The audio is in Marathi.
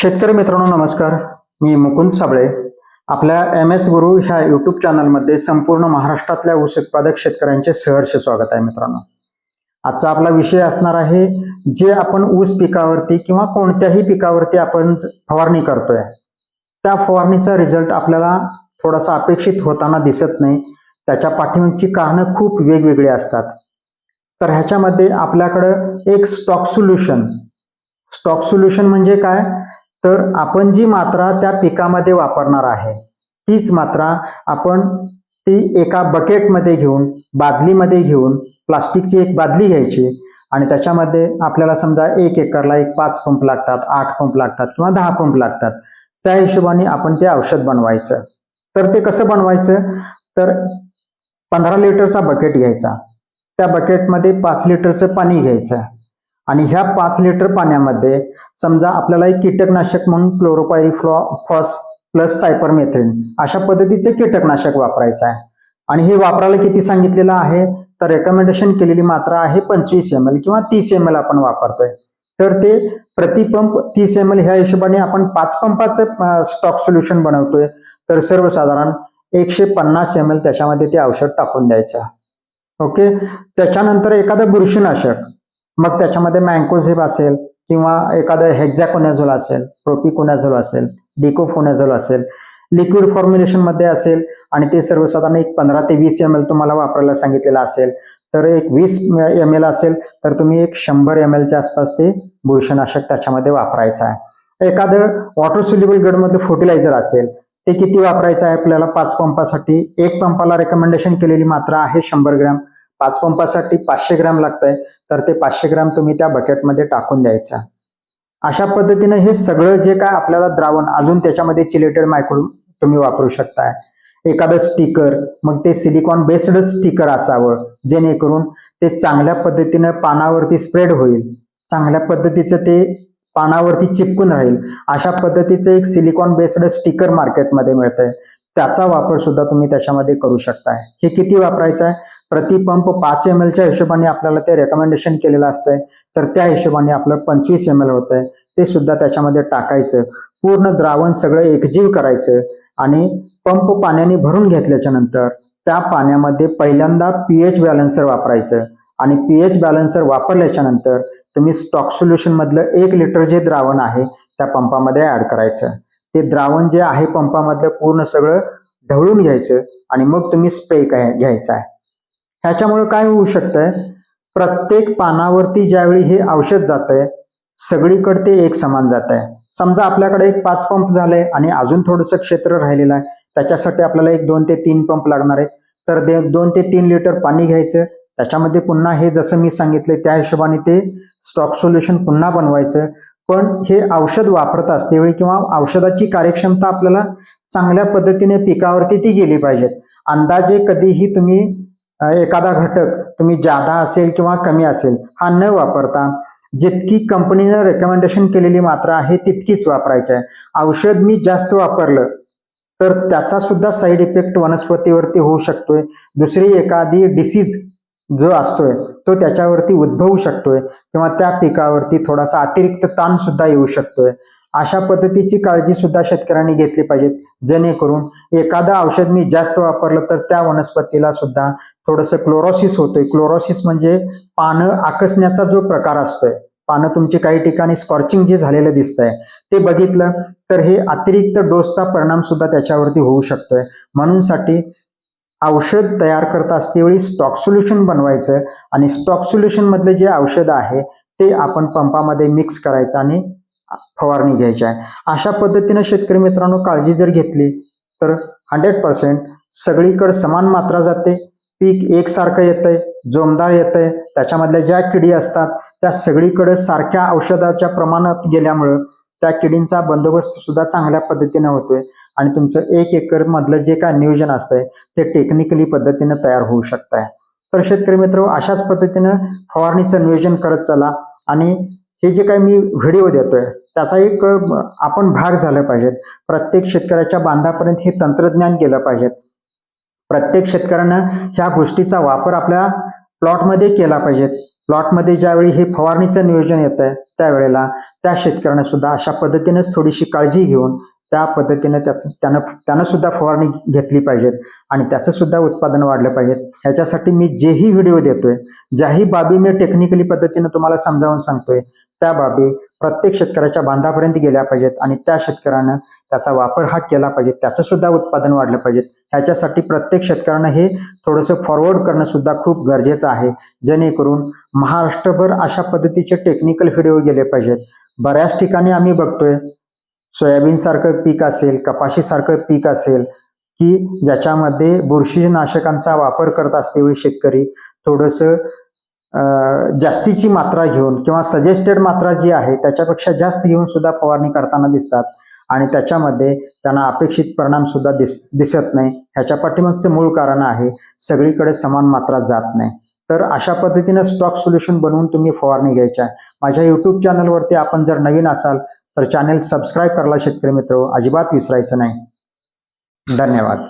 शेतकरी मित्रांनो नमस्कार. मी मुकुंद साबळे. आपल्या एम एस गुरु ह्या युट्यूब चॅनलमध्ये संपूर्ण महाराष्ट्रातल्या ऊस उत्पादक शेतकऱ्यांचे सहर्ष स्वागत आहे मित्रांनो. आजचा आपला विषय असणार आहे जे आपण ऊस पिकावरती किंवा कोणत्याही पिकावरती आपण फवारणी करतोय त्या फवारणीचा रिझल्ट आपल्याला थोडासा अपेक्षित होताना दिसत नाही. त्याच्या पाठीमागची कारणं खूप वेगवेगळी असतात. तर ह्याच्यामध्ये आपल्याकडं एक स्टॉक सोल्युशन स्टॉक सोल्युशन म्हणजे काय? तर आपण जी मात्रा त्या पिकामध्ये वापरणार आहे तीच मात्रा आपण ती एका बकेटमध्ये घेऊन बादलीमध्ये घेऊन प्लास्टिकची एक बादली घ्यायची आणि त्याच्यामध्ये आपल्याला समजा एक एकरला एक पाच पंप लागतात आठ पंप लागतात किंवा दहा पंप लागतात त्या हिशोबाने आपण ते औषध बनवायचं. तर ते कसं बनवायचं? तर पंधरा लिटरचा बकेट घ्यायचा. त्या बकेटमध्ये पाच लिटरचं पाणी घ्यायचं. आणि ह्या पाच लिटर पाण्यामध्ये समजा आपल्याला एक कीटकनाशक म्हणून क्लोरोपायरिफ्लॉ फॉस प्लस सायपरमेथ्रिन अशा पद्धतीचे कीटकनाशक वापरायचं आहे. आणि हे वापरायला किती सांगितलेलं आहे? तर रेकमेंडेशन केलेली मात्रा आहे पंचवीस एम एल किंवा तीस एम एल आपण वापरतोय. तर ते प्रतिपंप तीस एम एल ह्या हिशोबाने आपण पाच पंपाचं स्टॉक सोल्युशन बनवतोय. तर सर्वसाधारण एकशे पन्नास एम एल त्याच्यामध्ये ते औषध टाकून द्यायचं. ओके? त्याच्यानंतर एखादं बुरशीनाशक. मग त्याच्यामध्ये मँकोझेब असेल किंवा एखादं हेक्झॅकोनॅझोल असेल प्रोपिकोनॅझोल असेल डिकोफोनॅझोल असेल लिक्विड फॉर्म्युलेशनमध्ये असेल आणि ते सर्वसाधारण एक पंधरा ते वीस एम एल तुम्हाला वापरायला सांगितलेलं असेल. तर एक वीस एम एल असेल तर तुम्ही एक शंभर एम एलच्या आसपास ते बुरशीनाशक त्याच्यामध्ये वापरायचं आहे. एखादं वॉटर सुलिबल गडमधलं फर्टिलायझर असेल ते किती वापरायचं आहे? आपल्याला पाच पंपासाठी एक पंपाला रेकमेंडेशन केलेली मात्रा आहे शंभर ग्रॅम. पाच पंपासाठी पाचशे ग्रॅम लागतंय तर ते पाचशे ग्रॅम तुम्ही त्या बकेटमध्ये टाकून द्यायचा. अशा पद्धतीनं हे सगळं जे काय आपल्याला द्रावण अजून त्याच्यामध्ये चिलेटेड मायक्रो तुम्ही वापरू शकताय. एखादं स्टिकर मग ते सिलिकॉन बेस्ड स्टिकर असावं जेणेकरून ते चांगल्या पद्धतीनं पानावरती स्प्रेड होईल. चांगल्या पद्धतीचं ते पानावरती चिपकून राहील. अशा पद्धतीचं एक सिलिकॉन बेस्ड स्टिकर मार्केटमध्ये मिळतंय. त्याचा वापर सुद्धा तुम्ही त्याच्यामध्ये करू शकताय. हे किती वापरायचं आहे? प्रतिपंप पाच एम एलच्या हिशोबाने आपल्याला ते रेकमेंडेशन केलेलं असतंय. तर त्या हिशोबाने आपलं पंचवीस एम एल होतंय. ते सुद्धा त्याच्यामध्ये टाकायचं. पूर्ण द्रावण सगळं एकजीव करायचं आणि पंप पाण्याने भरून घेतल्याच्या नंतर त्या पाण्यामध्ये पहिल्यांदा पीएच बॅलन्सर वापरायचं आणि पीएच बॅलन्सर वापरल्याच्या नंतर तुम्ही स्टॉक सोल्युशन मधलं एक लिटर जे द्रावण आहे त्या पंपामध्ये ऍड करायचं. ते द्रावण जे आहे पंपामधलं पूर्ण सगळं ढवळून घ्यायचं आणि मग तुम्ही स्प्रे घ्यायचा आहे. ह्याच्यामुळे काय होऊ शकतंय? प्रत्येक पानावरती ज्यावेळी हे औषध जात आहे सगळीकडे ते एक समान जात आहे समजा आपल्याकडे एक पाच पंप झालंय आणि अजून थोडंसं क्षेत्र राहिलेलं आहे त्याच्यासाठी आपल्याला एक दोन ते तीन पंप लागणार आहेत. तर ते दोन ते तीन लिटर पाणी घ्यायचं त्याच्यामध्ये पुन्हा हे जसं मी सांगितलं त्या हिशोबाने ते स्टॉक सोल्युशन पुन्हा बनवायचं. पण हे औषध वापरत असतेवेळी किंवा औषधाची कार्यक्षमता आपल्याला चांगल्या पद्धतीने पिकावरती ती गेली पाहिजेत. अंदाजे कधीही तुम्ही एखादा घटक तुम्ही जादा असेल किंवा कमी असेल हा न वापरता जितकी कंपनीनं रेकमेंडेशन केलेली मात्रा आहे तितकीच वापरायची आहे. औषध मी जास्त वापरलं तर त्याचा सुद्धा साईड इफेक्ट वनस्पतीवरती होऊ शकतोय. दुसरी एखादी डिसीज जो असतोय तो त्याच्यावरती उद्भवू शकतोय किंवा त्या पिकावरती थोडासा अतिरिक्त ताण सुद्धा येऊ शकतोय. अशा पद्धतीची काळजी सुद्धा शेतकऱ्यांनी घेतली पाहिजे जेणेकरून एखादं औषध मी जास्त वापरलं तर त्या वनस्पतीला सुद्धा थोडंसं क्लोरोसिस होतोय. क्लोरोसिस म्हणजे पानं आकसण्याचा जो प्रकार असतोय पानं तुमची काही ठिकाणी स्कॉर्चिंग जे झालेलं दिसतंय ते बघितलं तर हे अतिरिक्त डोसचा परिणाम सुद्धा त्याच्यावरती होऊ शकतोय. म्हणून साठी औषध तयार करत असतेवेळी स्टॉक सोल्युशन बनवायचं आणि स्टॉक सोल्युशन मधले जे औषध आहे ते आपण पंपामध्ये मिक्स करायचं आणि फवारणी घ्यायची आहे. अशा पद्धतीनं शेतकरी मित्रांनो काळजी जर घेतली तर हंड्रेड पर्सेंट सगळीकडे समान मात्रा जाते. पीक एकसारखं येतंय जोमदार येतंय. त्याच्यामधल्या ज्या किडी असतात त्या सगळीकडे सारख्या औषधाच्या प्रमाणात गेल्यामुळं त्या किडींचा बंदोबस्त सुद्धा चांगल्या पद्धतीनं होतोय. आणि तुमचं एक एकर मधलं जे काय नियोजन असतंय ते टेक्निकली पद्धतीनं तयार होऊ शकत आहे तर शेतकरी मित्र अशाच पद्धतीनं फवारणीचं नियोजन करत चला. आणि हे जे काही मी व्हिडिओ देतोय त्याचा एक आपण भाग झाला पाहिजेत. प्रत्येक शेतकऱ्याच्या बांधापर्यंत हे तंत्रज्ञान गेलं पाहिजेत. प्रत्येक शेतकऱ्यानं ह्या गोष्टीचा वापर आपल्या प्लॉटमध्ये केला पाहिजेत. प्लॉटमध्ये ज्यावेळी हे फवारणीचं नियोजन येत आहे त्यावेळेला त्या शेतकऱ्यानं सुद्धा अशा पद्धतीनेच थोडीशी काळजी घेऊन त्या पद्धतीने त्याचं त्यानं त्यानं सुद्धा फवारणी घेतली पाहिजेत आणि त्याचं सुद्धा उत्पादन वाढलं पाहिजेत. ह्याच्यासाठी मी जेही व्हिडिओ देतोय ज्याही बाबी मी टेक्निकली पद्धतीने तुम्हाला समजावून सांगतोय त्या बाबी प्रत्येक शेतकऱ्याच्या बांधापर्यंत गेल्या पाहिजेत आणि त्या शेतकऱ्यानं त्याचा वापर हा केला पाहिजे. त्याचं सुद्धा उत्पादन वाढलं पाहिजे ह्याच्यासाठी प्रत्येक शेतकऱ्यानं हे थोडंसं फॉरवर्ड करणं सुद्धा खूप गरजेचं आहे. जेणेकरून महाराष्ट्रभर अशा पद्धतीचे टेक्निकल व्हिडिओ गेले पाहिजेत. बऱ्याच ठिकाणी आम्ही बघतोय सोयाबीन सारखं पीक असेल कपाशी सारखं पीक असेल की ज्याच्यामध्ये बुरशीनाशकांचा वापर करत असतेवेळी शेतकरी थोडंसं जास्तीची मात्रा घेऊन किंवा सजेस्टेड मात्रा जी आहे त्याच्यापेक्षा जास्त घेऊन सुद्धा फवारणी करताना दिसतात. आणि त्याच्यामध्ये त्यांना अपेक्षित परिणाम सुद्धा दिस दिसत नाही. ह्याच्या पाठीमागचं मूळ कारण आहे सगळीकडे समान मात्रा जात नाही. तर अशा पद्धतीनं स्टॉक सोल्युशन बनवून तुम्ही फवारणी घ्यायची आहे माझ्या युट्यूब चॅनलवरती आपण जर नवीन असाल तर चॅनेल सबस्क्राईब करायला शेतकरी मित्र. अजिबात विसरायचं नाही. धन्यवाद.